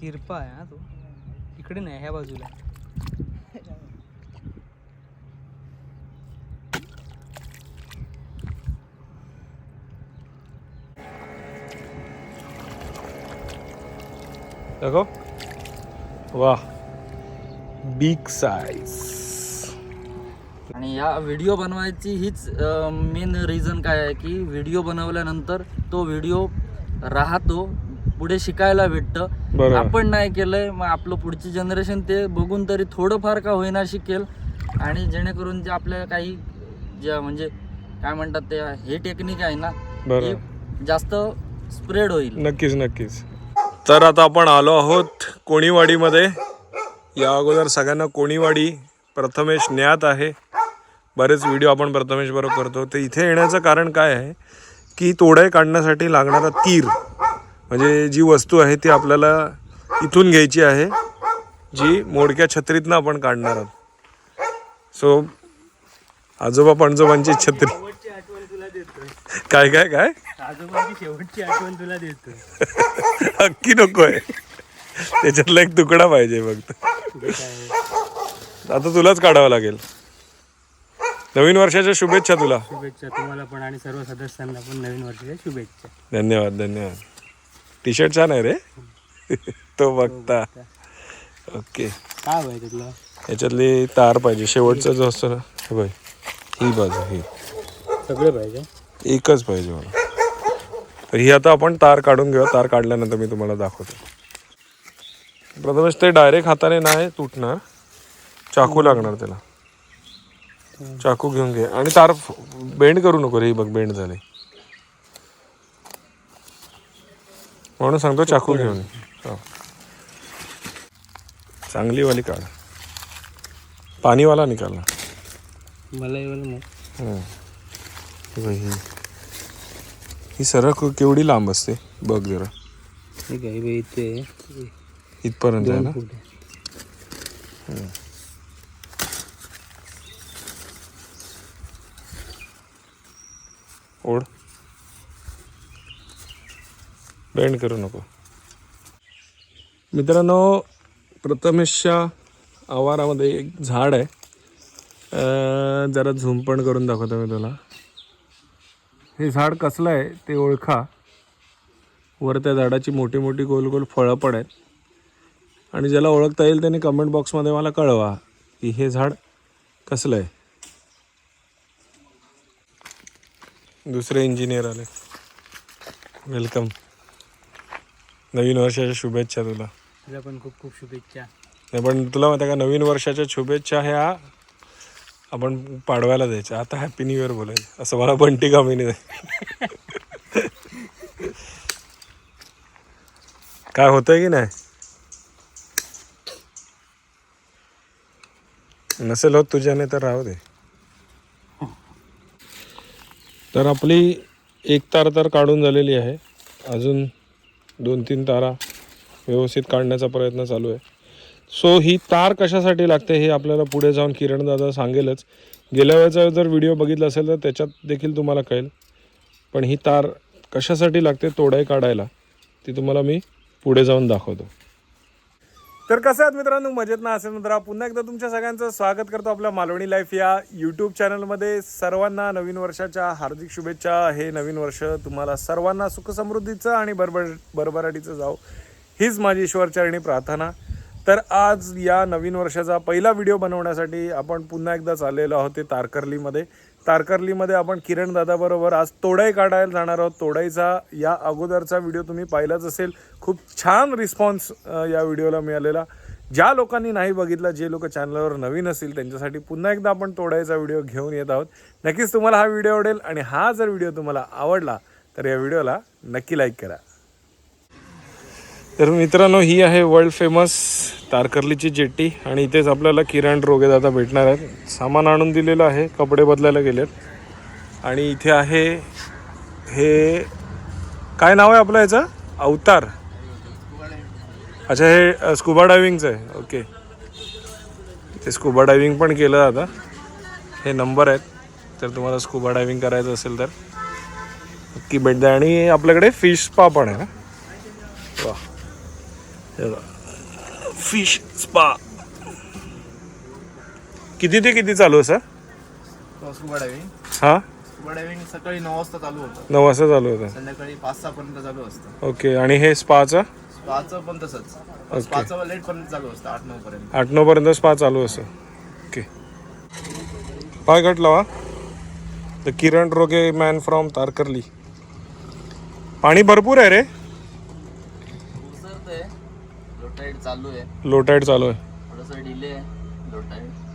तिरपा आहे हा तो. इकडे नाही ह्या बाजूला. देखो वाह. बिग साइज आणि या व्हिडिओ बनवायची हीच मेन रिझन काय आहे की व्हिडिओ बनवल्यानंतर तो व्हिडिओ राहतो पुढे शिकायला भेटतं. बरोबर. आपण नाही केलंय मग आपलं पुढची जनरेशन ते बघून तरी थोडंफार का होईना शिकेल. आणि जेणेकरून जे आपल्या काही ज्या म्हणजे काय म्हणतात ते हे टेक्निक आहे ना बरोबर. हे जास्त स्प्रेड होईल. नक्कीच नक्कीच. तर आता आपण आलो आहोत कोणीवाडीमध्ये. या अगोदर सगळ्यांना कोणीवाडी प्रथमेश ज्ञात आहे. बरेच व्हिडिओ आपण प्रथमेश बरोबर करतो. तर इथे येण्याचं कारण काय आहे? की तोडे काढण्यासाठी लागणारा तीर. म्हणजे जी वस्तू आहे ती आपल्याला इथून घ्यायची आहे जी मोडक्या छत्रीतनं आपण काढणार आहोत. सो आजोबा पणजोबांची छत्री. काय काय काय? आजोबाची शेवटची आठवण तुला देतो अक्की नको आहे त्याच्यातला एक तुकडा पाहिजे फक्त. आता तुलाच काढावं लागेल. नवीन वर्षाच्या शुभेच्छा तुला. शुभेच्छा तुम्हाला पण आणि सर्व सदस्यांना पण नवीन वर्षाच्या शुभेच्छा. धन्यवाद धन्यवाद. टी शर्ट छान आहे रे. तो बघता. ओके काय पाहिजे तुला याच्यातली तार पाहिजे. शेवटचा जो असतो ना हे बघ. ही बाजू ही. सगळे पाहिजे? एकच पाहिजे मला. तर ही आता आपण तार काढून घेऊ तार काढल्यानंतर मी तुम्हाला दाखवतो. प्रथमेश ते डायरेक्ट हाताने नाही तुटणार. चाकू लागणार त्याला. चाकू घेऊन घे. आणि तार बेंड करू नको रे. ही बघ बेंड झाले. म्हणून सांगतो चाकू घेऊन. हो. चांगली वाली काढ. पाणीवाला निकाला मला नाही. हे. सरक केवढी लांब असते? बघ जरा. ठीक आहे बे इथे. इथपर्यंत आहे ना. ओढ. बेंड करू नको. मित्रांनो प्रथमेशच्या आवारामध्ये एक झाड आहे. जरा झुंपण करून दाखवतो मी तुला. हे झाड कसलं आहे ते ओळखा. वर त्या झाडाची मोठी मोठी गोल गोल फळं पण आहेत. आणि ज्याला ओळखता येईल त्याने कमेंट बॉक्समध्ये मला कळवा की हे झाड कसलं आहे. दुसरे इंजिनियर आले. वेलकम नवीन वर्षाच्या शुभेच्छा तुला. तुला पण खूप खूप शुभेच्छा. नाही पण तुला माहिती आहे का नवीन वर्षाच्या शुभेच्छा ह्या आपण पाडवायला द्यायच्या. आता हॅपी न्यू इयर बोलायचं. असं मला बंटी कामिनी नाही. काय होतंय की नाही? नसेल होत तुझ्याने तर राहू दे. तर आपली एक तार तर काढून झालेली आहे. अजून दोन तीन तारा व्यवस्थित काढण्याचा प्रयत्न चालू आहे. सो ही तार कशासाठी लागते हे आपल्याला पुढे जाऊन किरणदादा सांगेलच. गेल्या वेळेचा जर व्हिडिओ बघितला असेल तर त्याच्यात देखील तुम्हाला कळेल. पण ही तार कशासाठी लागते? तोडाई काढायला. ती तुम्हाला मी पुढे जाऊन दाखवतो. तर कसं आहात मित्रांनो? मजेत ना? असेल मित्रा पुन्हा एकदा तुमच्या सगळ्यांचं स्वागत करतो आपल्या मालवणी लाईफ या यूट्यूब चॅनलमध्ये सर्वांना नवीन वर्षाच्या हार्दिक शुभेच्छा. हे नवीन वर्ष तुम्हाला सर्वांना सुखसमृद्धीचं आणि बरबर बरबराटीचं जाओ हीच माझी ईश्वरचरणी प्रार्थना. तर आज या नवीन वर्षाचा पहिला व्हिडिओ बनवण्यासाठी आपण पुन्हा एकदा चाललेलो आहोत ते तारकर्लीमध्ये. तारकर्लीमध्ये आपण किरण दादाबरोबर आज तोडाई काढायला जाणार आहोत. तोडाईचा या अगोदरचा व्हिडिओ तुम्ही पाहिलाच असेल. खूप छान रिस्पॉन्स या व्हिडिओला मिळालेला. ज्या लोकांनी नाही बघितला जे लोक चॅनलवर नवीन असतील त्यांच्यासाठी पुन्हा एकदा आपण तोडायचा व्हिडिओ घेऊन येत आहोत. नक्कीच तुम्हाला हा व्हिडिओ आवडेल आणि हा जर व्हिडिओ तुम्हाला आवडला तर या व्हिडिओला नक्की लाईक करा. तर मित्रांनो ही आहे वर्ल्ड फेमस तारकर्लीची जेट्टी आणि इथेच आपल्याला किरण रोगेदादा भेटणार आहेत. सामान आणून दिलेलं आहे कपडे बदलायला गेलेत. आणि इथे आहे हे काय नाव आहे आपलं याचं? अवतार. अच्छा हे स्कुबा डायविंगचं आहे. ओके ते स्कुबा डायविंग पण केलं आता. हे नंबर आहेत. तर तुम्हाला स्कुबा डायविंग करायचं असेल तर. नक्की भेट द्या. आणि आपल्याकडे फिश पा पण आहे ना? वा फिश स्पा. किती ते किती चालू आहे सर? स्कुबा डायव्हिंग हा? स्कुबा डायव्हिंग सकाळी नऊ वाजता चालू होतं. नऊ वाजता चालू होतं. संध्याकाळी पाच सहा पर्यंत चालू असतं. ओके आणि हे स्पाचं? स्पाचं पण तसंच. स्पाचं लेट पर्यंत चालू असतं आठ नऊ पर्यंत. आठ नऊ पर्यंत स्पा चालू असं ओके. पाय कट लावा. द किरण रोगे मॅन फ्रॉम तारकर्ली पाणी भरपूर आहे रे. चालू आहे लो टाईड चालू आहे थोडंसं डिले आहे लोटाईट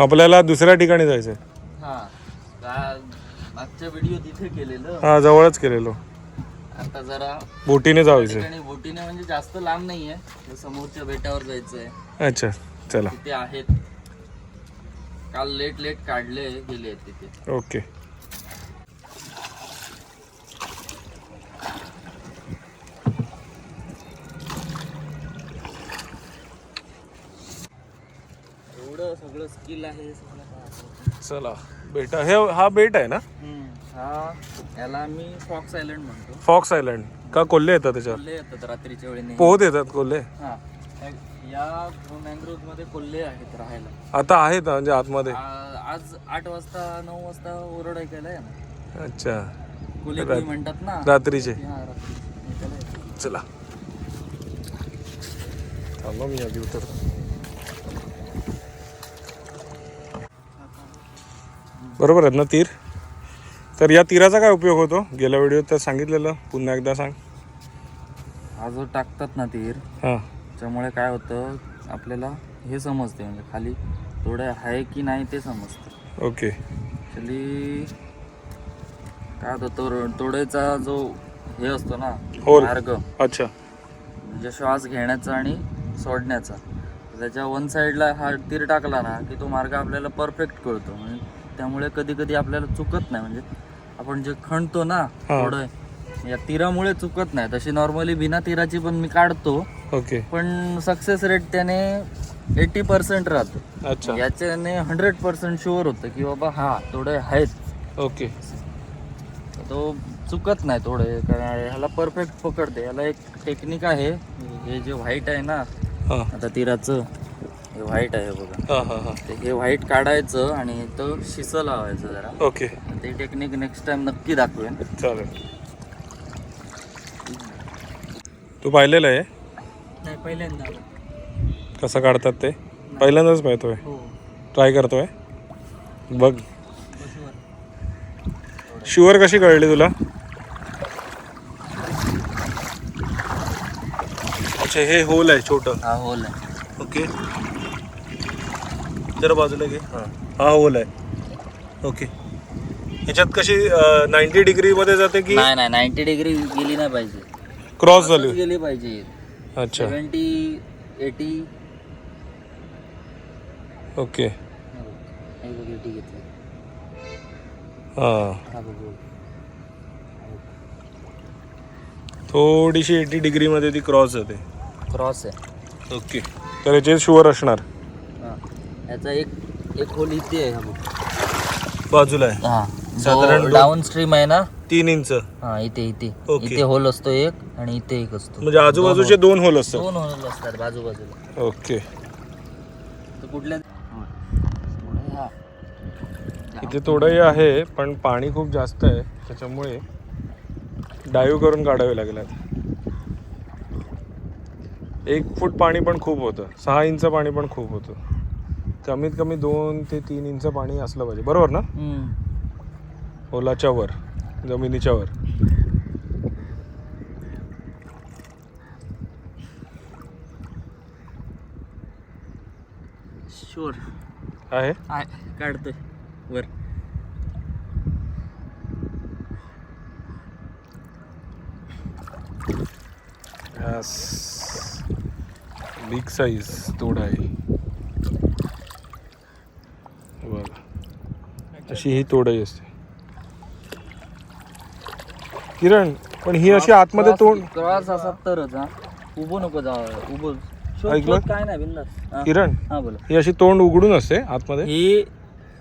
आपल्याला दुसऱ्या ठिकाणी जायचं आहे हा का मागच्या व्हिडिओ तिथे केलेलं. हा जवळच केलेलो. आता जरा बोटीने जायचं ठिकाणी बोटीने म्हणजे जास्त लांब नाहीये ते समोरच्या बेटावर जायचंय. अच्छा चला. तिथे आहेत. काल लेट लेट काढले गेले तिथे. ओके एवढं सगळं. चला बेटा हे हा बेट आहे ना. हा याला आम्ही फॉक्स आयलंड म्हणतो. Fox Island. का कोल्हे येतात त्याच्यावर? कोल्हे येतात रात्रीच्या वेळी नेहमी. पोहत येतात कोल्हे? हा या मँग्रोव्हमध्ये कोल्हे आहेत राहायला. आता आहेत म्हणजे आतमध्ये? आ- आज आठ वाजता नऊ वाजता ओरड ऐकायला ना. अच्छा. कोल्हे कोळी म्हणतात ना? रात्रीचे. हा रात्री ऐकायला येतं. चला. थांबा मी आधी उतरतो. बरोबर आहेत ना तीर? तर या तीराचा काय उपयोग होतो? गेल्या व्हिडिओत तर सांगितलेलं. पुन्हा एकदा सांग. हा जो टाकतात ना तीर हां. त्यामुळे काय होतं आपल्याला हे समजते. म्हणजे खाली थोडं आहे की नाही ते समजतं. ओके. ॲक्च्युली काय होतं तो तोडेचा जो हे असतो ना. मार्ग. अच्छा. म्हणजे श्वास घेण्याचा आणि सोडण्याचा. त्याच्या वन साईडला हा तीर टाकला ना की तो मार्ग आपल्याला परफेक्ट कळतो. म्हणजे त्यामुळे कधी कधी आपल्याला चुकत नाही. म्हणजे आपण जे खणतो ना. थोडं या तीरामुळे चुकत नाही. तशी नॉर्मली बिना तीराची पण मी काढतो. ओके. पण सक्सेस रेट त्याने एटी पर्सेंट राहतो. अच्छा. याच्याने हंड्रेड पर्सेंट शुअर होतं की बाबा हा थोडे आहेत. ओके. तो चुकत नाही थोडे कारण ह्याला परफेक्ट पकडते. ह्याला एक टेक्निक आहे. हे जे व्हाईट आहे ना आता तीराचं हे व्हाईट आहे बघा. हां हां हां. ते हे व्हाईट काढायचं आणि तो शिसं लावायचं जरा. ओके. ते टेक्निक नेक्स्ट टाइम नक्की दाखवेन. चालेल. तू पाहिलेलं आहे? नाही पहिल्यांदा. कसं काढतात ते? पहिल्यांदाच पाहतोय. हो. ट्राय करतोय? बघ. शुअर कशी कळली तुला? अच्छा हे होल आहे छोटं. हा होल आहे. ओके जरा बाजूला घे. हां. हा होल आहे. ओके ह्याच्यात कशी नाईन्टी डिग्रीमध्ये जाते की? नाही नाही नाईन्टी डिग्री गेली नाही पाहिजे. क्रॉस झाली. गेली पाहिजे. अच्छा. सेवन्टी एटी ओके हे थोडीशी एटी डिग्रीमध्ये ती क्रॉस जाते क्रॉस आहे. ओके तर याचे शुअर असणार. याचा एक एक होल इथे आहे हा बघ. बाजूला आहे. हा. साधारण दोन- डाऊन स्ट्रीम आहे ना? तीन इंच हा इथे इथे. इथे होल असतो एक आणि इथे एक असतो. म्हणजे आजूबाजूचे दोन होल असतात. दोन होल असतात बाजूबाजूला. ओके तर कुठल्या हा. इथे थोडंही आहे पण पाणी खूप जास्त आहे. त्याच्यामुळे डाईव्ह करून काढावे लागले एक फूट पाणी पण खूप होतं. सहा इंच पाणी पण खूप होतं. कमीत कमी दोन ते तीन इंच पाणी असलं पाहिजे. बरोबर ना. होलाच्या वर जमिनीच्या वर. शुअर आहे? आहे. काढतोय. वर. बिग साईज तोड आहे बघा अशी ही तोडही असते. किरण पण ही अशी आतमध्ये तोड क्रॉस असा तरच हा. उभं नको जा उभं. शोध- ऐकलं? शोध काय नाही बिंदास हा. किरण हा बोला. ही अशी तोंड उघडून असते आतमध्ये. हे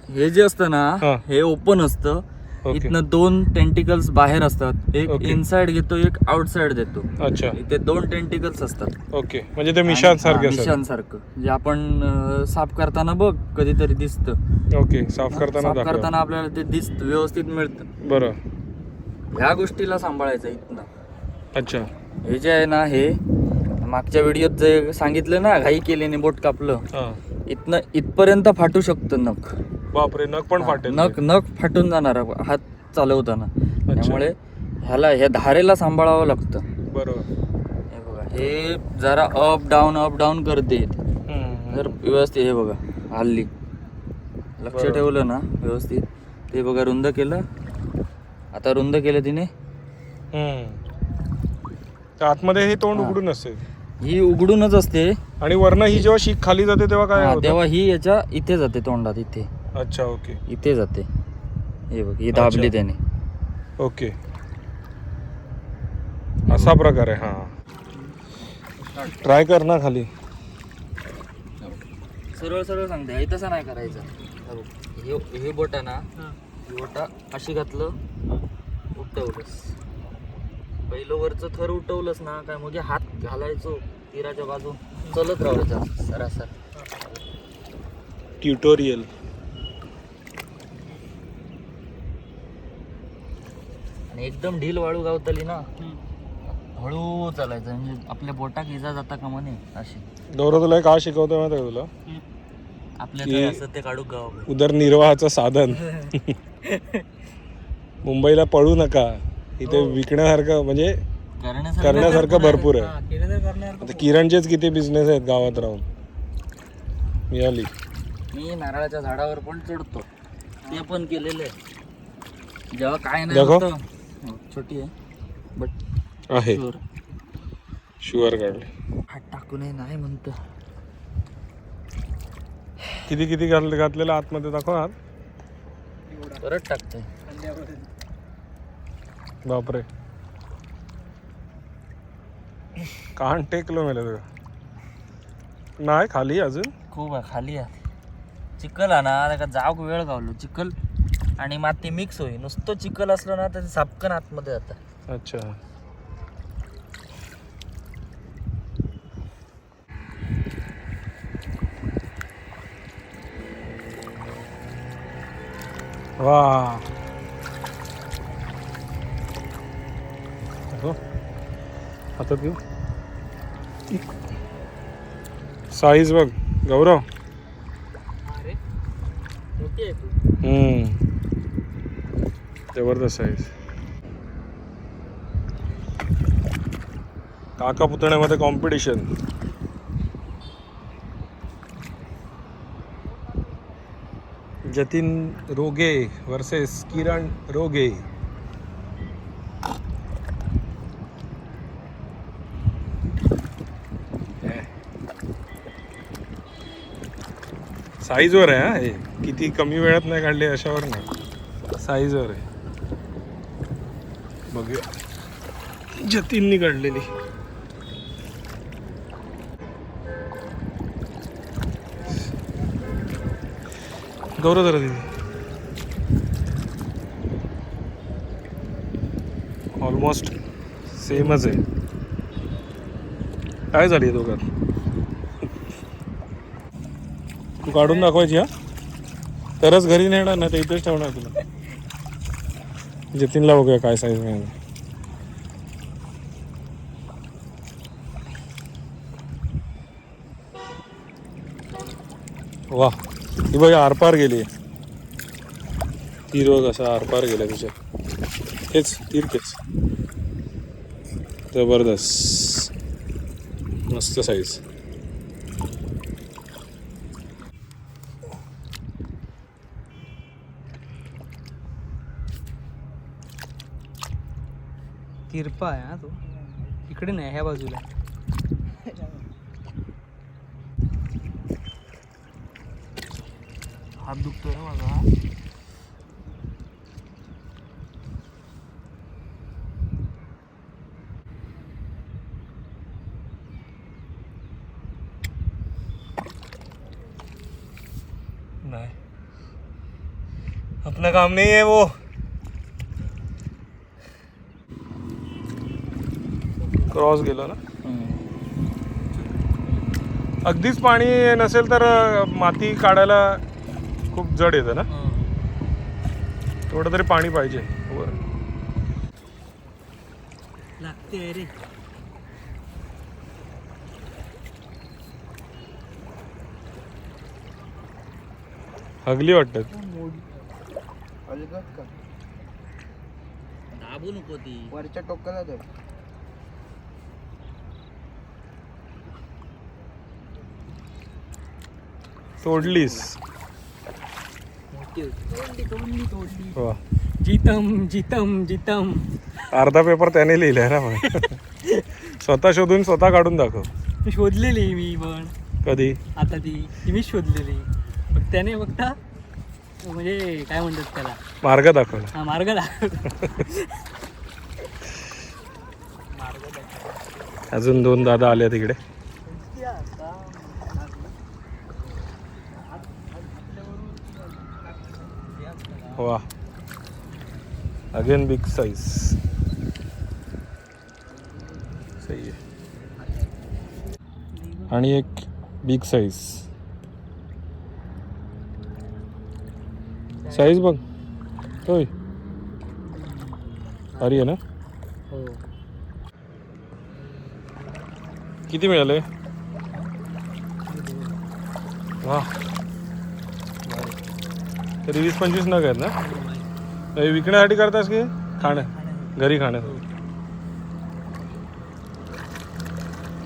हे जे असतं. ना हे ओपन असतं. इथनं दोन टेंटिकल्स बाहेर असतात. एक. इनसाइड घेतो एक आउटसाइड देतो. अच्छा. इथे दोन टेंटिकल्स असतात. ओके म्हणजे ते मिशान सारखे मिशान सारखं जे आपण साफ करताना बघ कधीतरी दिसतं. ओके साफ करताना साफ करताना आपल्याला ते दिसत व्यवस्थित मिळतं. बरं. ह्या गोष्टीला सांभाळायचं इथनं. अच्छा. हे जे आहे ना हे मागच्या व्हिडिओत जे सांगितलं ना घाई केल्याने बोट कापलं. इथनं इथपर्यंत फाटू शकतं नख. बापरे नख पण फाटेल नख नख फाटून जाणार हात चालवताना. त्यामुळे ह्याला ह्या धारेला सांभाळावं लागतं. बरोबर. हे बघा हे जरा अप डाऊन अप डाऊन करते. जर व्यवस्थित हे बघा हल्ली. लक्ष. ठेवलं ना व्यवस्थित. ते बघा रुंद केलं. आता रुंद केलं तिने. आतमध्ये हे तोंड. उघडून असते ही उघडूनच असते. आणि वरनं ही जेव्हा शीख खाली जाते तेव्हा काय? तेव्हा ही याच्या इथे जाते तोंडात इथे. अच्छा ओके. इथे जाते. हे बघ ही दाबली. त्याने. ओके. असा प्रकार आहे हा. ट्राय कर ना खाली. सरळ सरळ सांगते हे तसं नाही करायचं. हे हे हे बोटा ना ही. बोटा अशी घातलं उठवलंस. पहिलं वरचं थर उठवलंस ना काय मग हे हात घालायचो तीराच्या बाजू चलत राहायचं सरासर. ट्युटोरियल. आणि एकदम ढील वाळू गावतली ना. हळू चालायचं म्हणजे आपल्या बोटाक इजा जाता का म्हणे अशी. गौरव तुला का शिकवतो माहिती आहे तुला? आपल्या असं ते काढू गाव. उदरनिर्वाहाचं साधन. मुंबईला पळू नका. इथे हो. विकण्यासारखं म्हणजे करण्यासारखं भरपूर आहे. आता किरणचेच किती बिझनेस आहेत गावात राहून? मिळाली मी नारळाच्या झाडावर पण चढतो. ते पण केलेलं आहे. जेव्हा काय नाही छोटी आहे. बट आहे. शुअर शुअर काढले हात टाकू नये नाही म्हणतो. किती किती घातले घातलेलं आतमध्ये दाखव हात. परत टाकतोय. बापरे. कान टेकलो मेले तुझं नाही खाली अजून? खूप आहे खाली आहे. चिखल आहे ना त्याला जाग वेळ गावलो चिखल आणि माती मिक्स होईल. नुसतं चिखल असलं ना तर सापकन आतमध्ये जातं. अच्छा. वा. हो. हातात घेऊ? साईज बघ गौरव. मोठी आहे हम्म. जबरदस्त साईज काका पुतण्यामध्ये कॉम्पिटिशन जतीन रोगे वर्सेस किरण रोगे. साईजवर आहे हा? हे किती कमी वेळात नाही काढले अशावर नाही साईजवर आहे. बघूया. जतीननी काढलेली गौरव जरा दिली ऑलमोस्ट सेमच आहे. काय झाली दोघात? तू काढून दाखवायची हा? तरच घरी नेणार नाही तर इथेच ठेवणार तुला. म्हणजे जतीनला बघूया काय साईज मिळाली वा ही बघ आरपार गेली. तीर बघ असा आरपार गेला तिच्या. तेच तीर तेच जबरदस्त. मस्त साईज तिरपा हा तो. इकडे नाही, ह्या बाजूला. हात दुखतोय रे माझा. नहीं. अपना काम नहीं है वो. क्रॉस गेला ना. अगदीच पाणी नसेल तर माती काढायला खूप जड येतं ना. थोडं तरी पाणी पाहिजे. वर लागते रे. हगली का दाबू नको ती. वरच्या टोकाला तोडलीस. वा. जितम जितम जितम. अर्धा पेपर त्याने लिहिलाय ना मग. स्वतः शोधून स्वतः काढून दाखव. मी शोधलेली मी पण. कधी? आता ती ती मी शोधलेली. मग त्याने फक्त म्हणजे काय म्हणतात त्याला? मार्ग दाखवला हा मार्ग दाखवला. अजून दोन दादा आले तिकडे वा अगेन बिग साईज सही आहे आणि एक बिग साईज साईज बघ. होय. आहे ना? हो. किती मिळाले? वा तरी वीस पंचवीस नग आहेत ना? हे विकण्यासाठी करतास की? खाणं. घरी खाणं.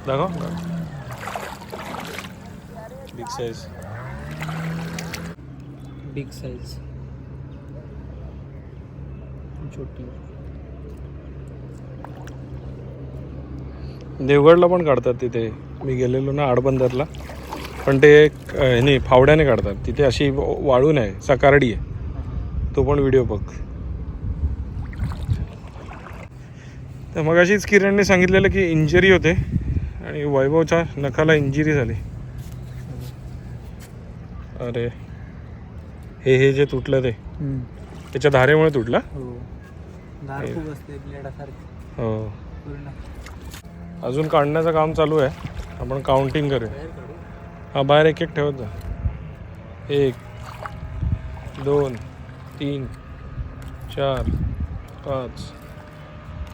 दाखव. बिग साईज बिग साईज छोटी. देवगडला पण काढतात तिथे. मी गेलेलो ना आडबंदरला. पण ते ह्याने फावड्याने काढतात. तिथे अशी वाळून आहे सकारडी आहे. तो पण व्हिडिओ बघ. तर मग अशीच किरणने सांगितलेलं की इंजरी होते आणि वैभवच्या नखाला इंजुरी झाली. अरे हे हे जे तुटलं ते त्याच्या धारेमुळे तुटलं? हो. हो. अजून काढण्याचं काम चालू आहे. आपण काउंटिंग काढू. हा बाहेर एक एक ठेवत जा. एक दोन तीन चार पाच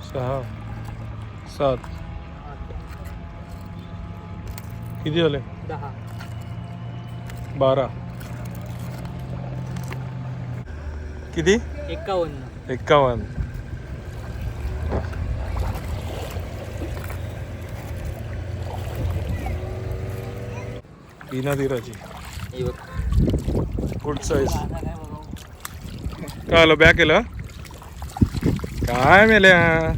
सहा सात. किती झाले? दहा. बारा. किती? एकावन्न. एक्कावन्न बिना दिराची हे बघ. गुड साईज काय आलं? बॅक केलं? काय मेल्या?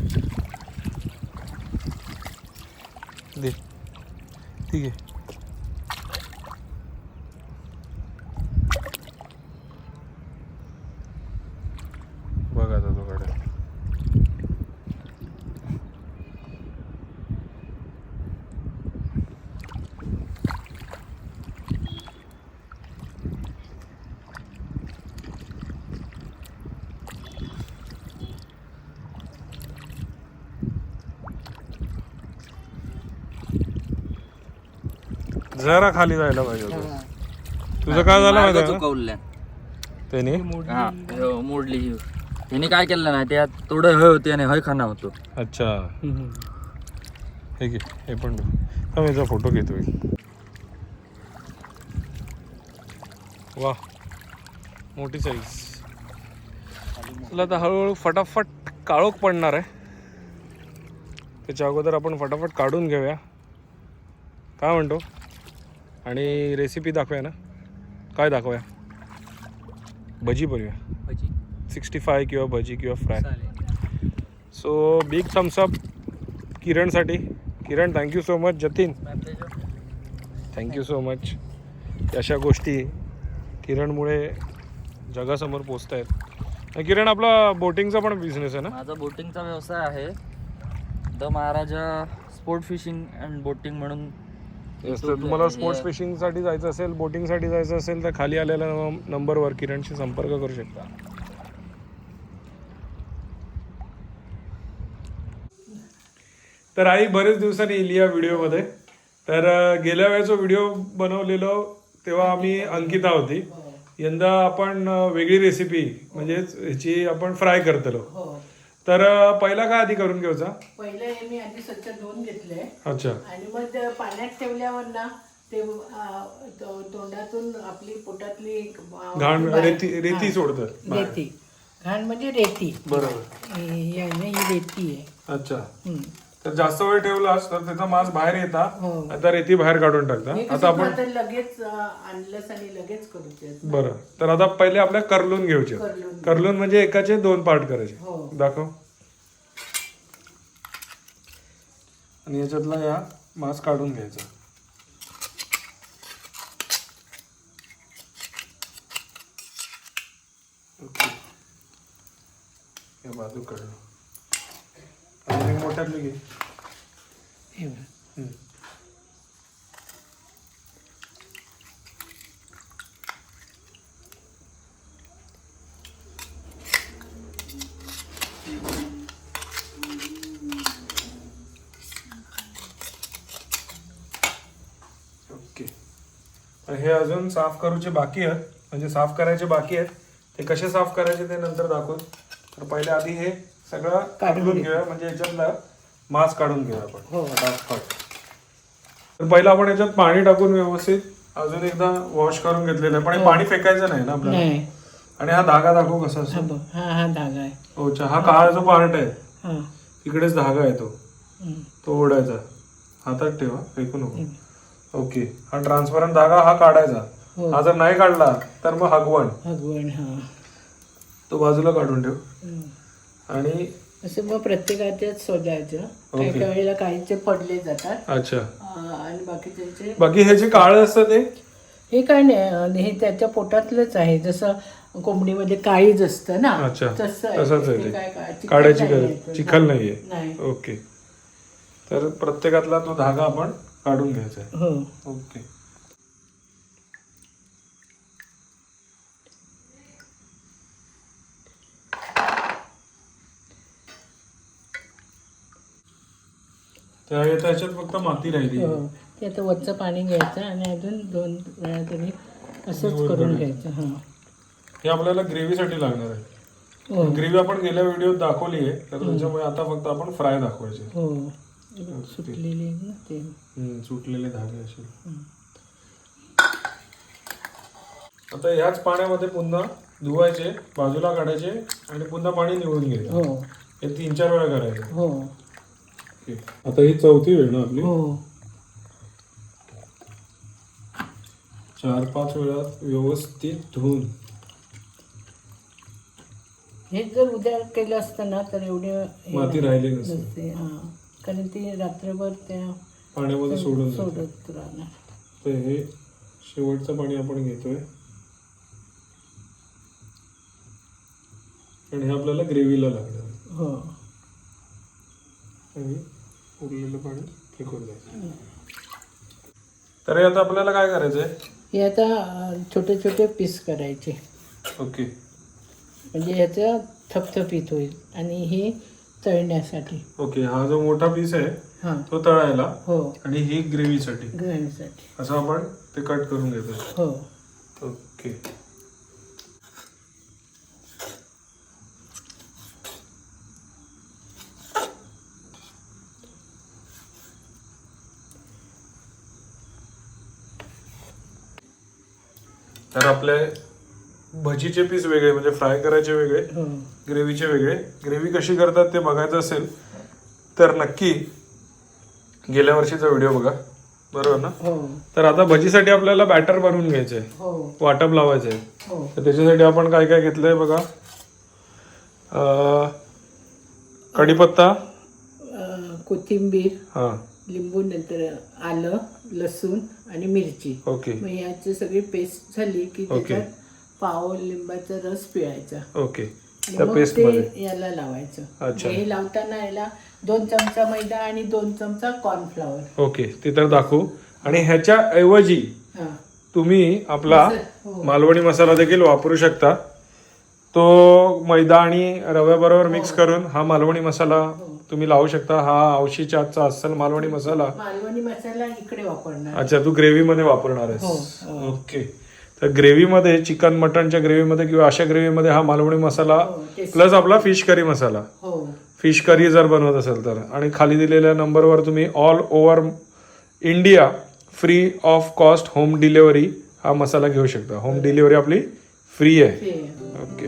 दे. ठीक आहे बघ आता तो कडे जरा खाली जायला पाहिजे होतं. तुझं काय झालं माहिती आहे का? चुकवल्या त्याने? हा हो, मोडली. ही. ह्याने काय केलं ना त्यात थोडं हय होती आणि हय खाना होतो. अच्छा. हे घे हे पण. थांब याचा फोटो घेतोय वा मोठी साईज चला आता हळूहळू फटाफट काळोख पडणार आहे. त्याच्या अगोदर आपण फटाफट काढून घेऊया. काय म्हणतो? आणि रेसिपी दाखवूया ना. काय दाखवूया? भजी बनवूया. भजी. सिक्स्टी फाय किंवा भजी किंवा fry so big thumbs up किरणसाठी. Kiran thank you so much Jatin thank you so much अशा गोष्टी किरणमुळे जगासमोर पोचत आहेत किरण आपला बोटिंगचा पण बिझनेस आहे ना? माझा बोटिंगचा व्यवसाय आहे. The Maharaja sport fishing and boating म्हणून तर तुम्हाला स्पोर्ट्स या- फिशिंगसाठी जायचं असेल बोटिंगसाठी जायचं असेल तर खाली आलेल्या नम- नंबरवर किरणशी संपर्क करू शकता. तर आई बरेच दिवसांनी येईल या व्हिडिओमध्ये. तर अं, गेल्या वेळेचा व्हिडिओ बनवलेलो तेव्हा आम्ही अंकिता होती. यंदा आपण अं, वेगळी रेसिपी म्हणजेच ह्याची आपण फ्राय करतलो. हो. तर पहिला काय आधी करून घ्यायचा? पहिलं हे मी आधी स्वच्छ धुवून घेतलंय. अच्छा. आणि मग ते पाण्यात ठेवल्यावर ना ते आ, तो- तोंडातून आपली पोटातली आ, घाण बाहेर- रेती रेती सोडतात बाहेर. रेती घाण म्हणजे रेती. बरोबर. ही ही आहे ना ही रेती आहे. अच्छा. हम्म. तर जास्त वेळ ठेवलास तर त्याचा मांस बाहेर येता. हो. आता रेती बाहेर काढून टाकता. हे आता आपण लगेच आणलंस आणि लगेच करू बरं. तर आता पहिले आपल्या करलून घ्यायचे. करलून. म्हणजे एकाचे दोन पार्ट करायचे. हो. दाखव. आणि याच्यातला या मांस काढून घ्यायचा. ओके. या बाजू काढलं मोठ्यातली घे. हे. हम्म. ओके. तर हे अजून साफ करूचे बाकी आहेत. म्हणजे साफ करायचे बाकी आहेत. ते कसे साफ करायचे ते नंतर दाखवू तर पहिले आधी हे सगळं काढून घेऊया. म्हणजे याच्यातला मांस काढून घेऊया आपण. हो. फटाफट तर पहिलं आपण याच्यात पाणी टाकून व्यवस्थित अजून एकदा वॉश करून घेतलेलं आहे. पण हे पाणी फेकायचं नाही ना आपल्याला? नाही. आणि हा धागा दाखव कसा हा असतो बघ. हा हा धागा आहे. ओच्या हा काळा जो पार्ट आहे. हा. तिकडेच धागा आहे तो. हम्म. तो ओढायचा. हातात ठेवा. फेकू नको. ओके. हा ट्रान्सपरंट धागा हा काढायचा. हो. हा जर नाही काढला तर मग हगवण. भगवान हा. तो बाजूला काढून ठेव. हम्म. आणि असं मग प्रत्येकाच्याच शोधायचं काही. काही वेळेला काहीचे पडले जातात. अच्छा. आणि बाकीचे बाकी हे जे काळं असतं ते? हे काय नाही हे त्याच्या पोटातलंच आहे. जसं कोंबडीमध्ये काळीज असतं ना अच्छा. तसंच आहे काढायची गरज. चिखल नाहीये नाही. ओके. तर प्रत्येकातला तो धागा आपण काढून घ्यायचा आहे. हो. ओके. त्या याच्यात फक्त माती राहिली. हो. ते आता वरचं पाणी घ्यायचं आणि अजून दोन वेळा तरी असंच करून. घ्यायचं हा. हे आपल्याला ग्रेव्हीसाठी लागणार आहे. हो. ग्रेव्ही आपण गेल्या व्हिडिओत दाखवली आहे तर त्याच्यामुळे आता फक्त आपण फ्राय दाखवायचे. हो. हे बघ, सुटलेली आहे ना ते. हम्म, सुटलेले धागे असे. हम्म. आता ह्याच पाण्यामध्ये पुन्हा धुवायचे बाजूला काढायचे आणि पुन्हा पाणी निवडून घ्यायचं. हो. हे तीन चार वेळा करायचं. हो. आता ही चौथी वेळ ना आपली. हो. चार पाच वेळा व्यवस्थित धुवून. हे जर उद्या केलं असतं ना तर एवढे हे माती राहिली नसते नसते हा. कारण ती रात्रभर त्या पाण्यामध्ये सोडून जाते. सोडत राहणार. तर हे शेवटचं पाणी आपण घेतोय. आणि हे आपल्याला ग्रेव्हीला लागणार. हो. आणि उरलेलं पाणी फेकून द्यायचं. तर हे आता आपल्याला काय करायचंय? हे आता अं, छोटे छोटे पीस करायचे. ओके. म्हणजे ह्याचं थपथपीत होईल आणि हे तळण्यासाठी. ओके हा जो मोठा पीस आहे हां. तो तळायला हो. आणि ही ग्रेव्हीसाठी. ग्रहणसाठी असं आपण ते कट करून घेतो हो. ओके. तर आपले भजीचे पीस वेगळे म्हणजे फ्राय करायचे वेगळे ग्रेव्हीचे वेगळे. ग्रेव्ही कशी करतात ते बघायचं असेल तर नक्की गेल्या वर्षीचा व्हिडिओ बघा. बरोबर ना? हो. तर आता भजीसाठी आपल्याला बॅटर बनवून घ्यायचं आहे. हो. वाटप लावायचं आहे. हो. तर त्याच्यासाठी आपण काय काय घेतलंय बघा? कढीपत्ता. कोथिंबीर. हा. लिंबू नंतर आलं. लसूण आणि मिरची. ओके. मग याची सगळी पेस्ट झाली की ओके. त्याच्यात पाव लिंबाचा रस पिळायचा. ओके. आणि त्या मग पेस्ट ते याला लावायचं. अच्छा. हे लावताना याला दोन चमचा मैदा आणि दोन चमचा कॉर्नफ्लॉवर ओके. ते तर दाखवू. आणि ह्याच्या ऐवजी हा. तुम्ही आपला हो. मालवणी मसाला देखील वापरू शकता. तो मैदा आणि रव्याबरोबर मिक्स करून हा मालवणी मसाला तुम्ही लावू शकता हा औशीच्या आजचा अस्सल मालवणी मसाला. मालवणी मसाला इकडे वापरणार. अच्छा तू ग्रेव्ही मध्ये वापरणार आहेस. ओके. तर ग्रेव्ही मध्ये चिकन मटनच्या ग्रेव्ही मध्ये किंवा अशा ग्रेव्ही मध्ये हा मालवणी मसाला tasty. प्लस आपला फिश करी मसाला. हो. फिश करी जर बनवत असेल तर. आणि खाली दिलेल्या नंबरवर तुम्ही all over India free of cost home delivery हा मसाला घेऊ शकता. होम डिलिव्हरी आपली फ्री आहे. ते ओके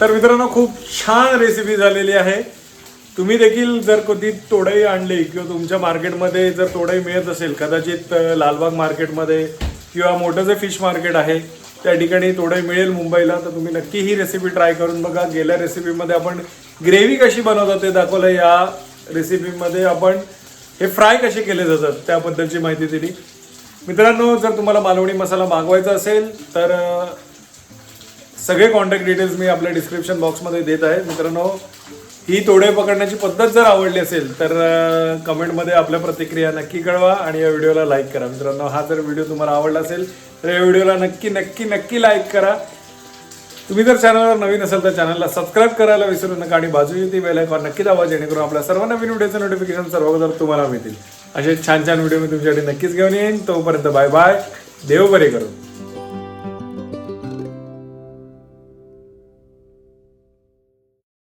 तर मित्रांनो खूप छान रेसिपी झालेली आहे. तुम्ही देखील जर कधी तोडई आणली किंवा तुमच्या मार्केटमध्ये जर तोडई मिळत असेल कदाचित लालबाग मार्केटमध्ये किंवा मोठं जे फिश मार्केट आहे त्या ठिकाणी तोडई मिळेल मुंबईला तर तुम्ही नक्की ही रेसिपी ट्राय करून बघा. गेल्या रेसिपीमध्ये आपण ग्रेव्ही कशी बनवतात ते दाखवलं या रेसिपीमध्ये आपण हे फ्राय कसे केले जातात त्याबद्दलची माहिती दिली. मित्रांनो जर तुम्हाला मालवणी मसाला मागवायचा असेल तर सगळे कॉन्टॅक्ट डिटेल्स मी आपल्या डिस्क्रिप्शन बॉक्समध्ये देत आहे. मित्रांनो ही तोडे पकडण्याची पद्धत जर आवडली असेल तर कमेंटमध्ये आपल्या प्रतिक्रिया नक्की कळवा आणि या व्हिडिओला लाईक करा. मित्रांनो हा जर व्हिडिओ तुम्हाला आवडला असेल तर या व्हिडिओला नक्की नक्की नक्की लाईक करा. तुम्ही जर चॅनलवर नवीन असाल तर चॅनलला सबस्क्राईब करायला विसरू नका आणि बाजूची ती बेल आयकॉन नक्की दाबा जेणेकरून आपल्या सर्व नवीन व्हिडिओचं नोटिफिकेशन सर्वप्रथम तुम्हाला मिळतील. असे छान छान व्हिडिओ मी तुमच्यासाठी नक्कीच घेऊन येईन. तोपर्यंत बाय बाय देव बरे करू